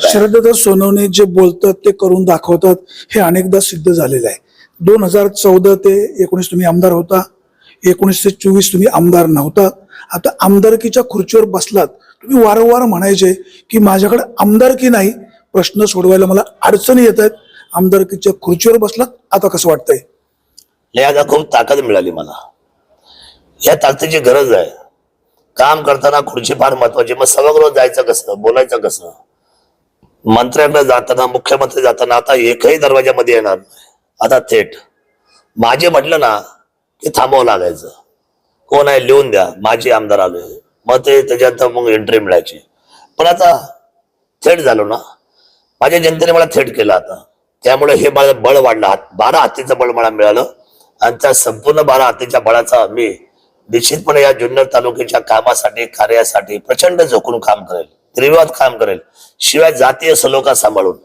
शरदत्त सोनवणे जे बोलतात ते करून दाखवतात हे अनेकदा सिद्ध झालेलं आहे. दोन हजार चौदा ते एकोणीस तुम्ही आमदार होता एकोणीस ते चोवीस तुम्ही आमदार नव्हता. आता आमदारकीच्या खुर्चीवर बसलात तुम्ही वारंवार म्हणायचे की माझ्याकडे आमदारकी नाही प्रश्न सोडवायला मला अडचणी येत आहेत. आमदारकीच्या खुर्चीवर बसलात आता कसं वाटतंय? नाही आता खूप ताकद मिळाली मला. या ताकदीची गरज आहे. काम करताना खुर्ची फार महत्वाची मग सभागृहात जायचं कसं? बोलायचं कसं? मंत्र्यांना जाताना मुख्यमंत्री जाताना आता एकही दरवाजामध्ये येणार नाही. आता थेट. माझे म्हटलं ना की थांबावं लागायचं. कोण आहे लिहून द्या. माझे आमदार आले. मग ते त्याच्यानंतर मग एंट्री मिळायची. पण आता थेट झालो ना. माझ्या जनतेने मला थेट केलं आता. त्यामुळे हे मला बळ वाढलं. बारा हत्तीचं बळ मला मिळालं. आणि त्या संपूर्ण बारा हत्तीच्या बळाचा मी निश्चितपणे या जुन्नर तालुक्याच्या कामासाठी कार्यासाठी प्रचंड झोकून काम करेल त्रिवाद काम करेल. शिवाय जातीय सलोखा सांभाळून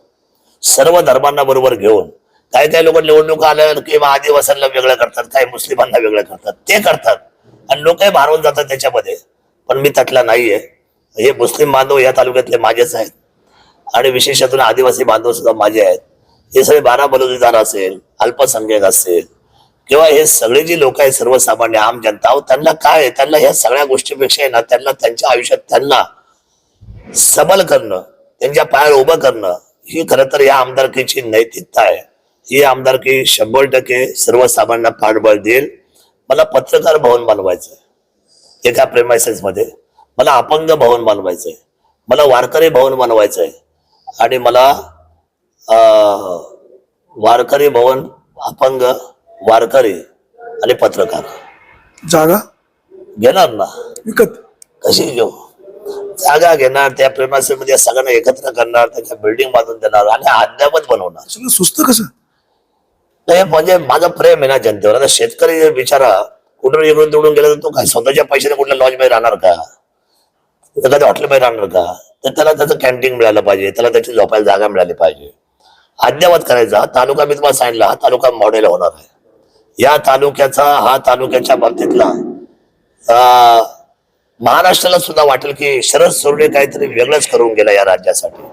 सर्व धर्मांना बरोबर घेऊन काही काही लोक निवडणुका आल्यावर किंवा आदिवासींना वेगळं करतात काही मुस्लिमांना वेगळं करतात. ते करतात आणि लोकही मारून जातात त्याच्यामध्ये. पण मी त्यातला नाहीये. हे मुस्लिम बांधव या तालुक्यातले माझेच आहेत. आणि विशेषतून आदिवासी बांधव सुद्धा माझे आहेत. हे सगळे बारा बलुतेदार असेल अल्पसंख्याक असेल किंवा हे सगळे जी लोक आहेत सर्वसामान्य आम जनता त्यांना काय आहे? त्यांना ह्या सगळ्या गोष्टीपेक्षा आहे ना त्यांना त्यांच्या आयुष्यात त्यांना सबल करणं त्यांच्या पायावर उभं करणं ही खरं तर या आमदारकीची नैतिकता आहे. ही आमदारकी शंभर टक्के सर्वसामान्यांना पाठबळ देईल. मला पत्रकार भवन बनवायचंय एका प्रेमायसेस मध्ये. मला अपंग भवन बनवायचंय मला वारकरी भवन बनवायचंय आणि मला अं, वारकरी भवन अपंग वारकरी आणि पत्रकार. जागा? घेणार ना. विकत? कशी घेऊ? जागा घेणार त्या प्रेमासी मध्ये सगळ्यांना एकत्र करणार त्याच्या बिल्डिंग बांधून देणार आणि अद्यावत बनवणार. सगळं सुस्त कसं? नाही म्हणजे माझं प्रेम आहे ना जनतेवर. आता शेतकरी जर बिचारा कुठून इकडून तिकडून गेला तर तो काय स्वतःच्या पैशाने कुठल्या लॉजमध्ये राहणार का? एखाद्या हॉटेलमध्ये राहणार का? तर त्याला त्याचं कॅन्टीन मिळालं पाहिजे त्याला त्याची झोपायला जागा मिळाली पाहिजे. अद्यावत करायचा. तालुका मी तुम्हाला सांगितलं हा तालुका मॉडेल होणार आहे. या तालुक्याचा हा तालुक्याच्या बाबतीतला महाराष्ट्राला सुद्धा वाटेल की शरद सोरडे काहीतरी वेगळंच करून गेला या राज्यासाठी.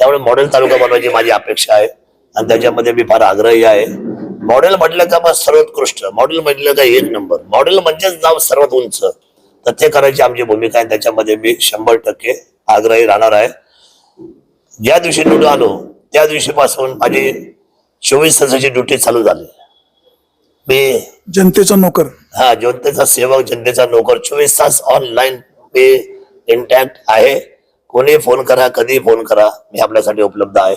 त्यामुळे मॉडेल तालुका बनवायची माझी अपेक्षा आहे. आणि त्याच्यामध्ये मी फार आग्रही आहे. मॉडेल म्हटलं का मग सर्वोत्कृष्ट. मॉडेल म्हटलं का एक नंबर. मॉडेल म्हणजेच नाव सर्वात उंच. तर ते करायची आमची भूमिका आहे. त्याच्यामध्ये मी शंभर टक्के आग्रही राहणार आहे. ज्या दिवशी निवडून आलो त्या दिवशीपासून माझी चोवीस तासाची ड्युटी चालू झाली. मी जनतेचा नोकर. हा जनतेचा सेवक जनतेचा नोकर. चोवीस तास ऑनलाईन मी इंटॅक्ट आहे. कोणी फोन करा कधी फोन करा. मी आपल्यासाठी उपलब्ध आहे.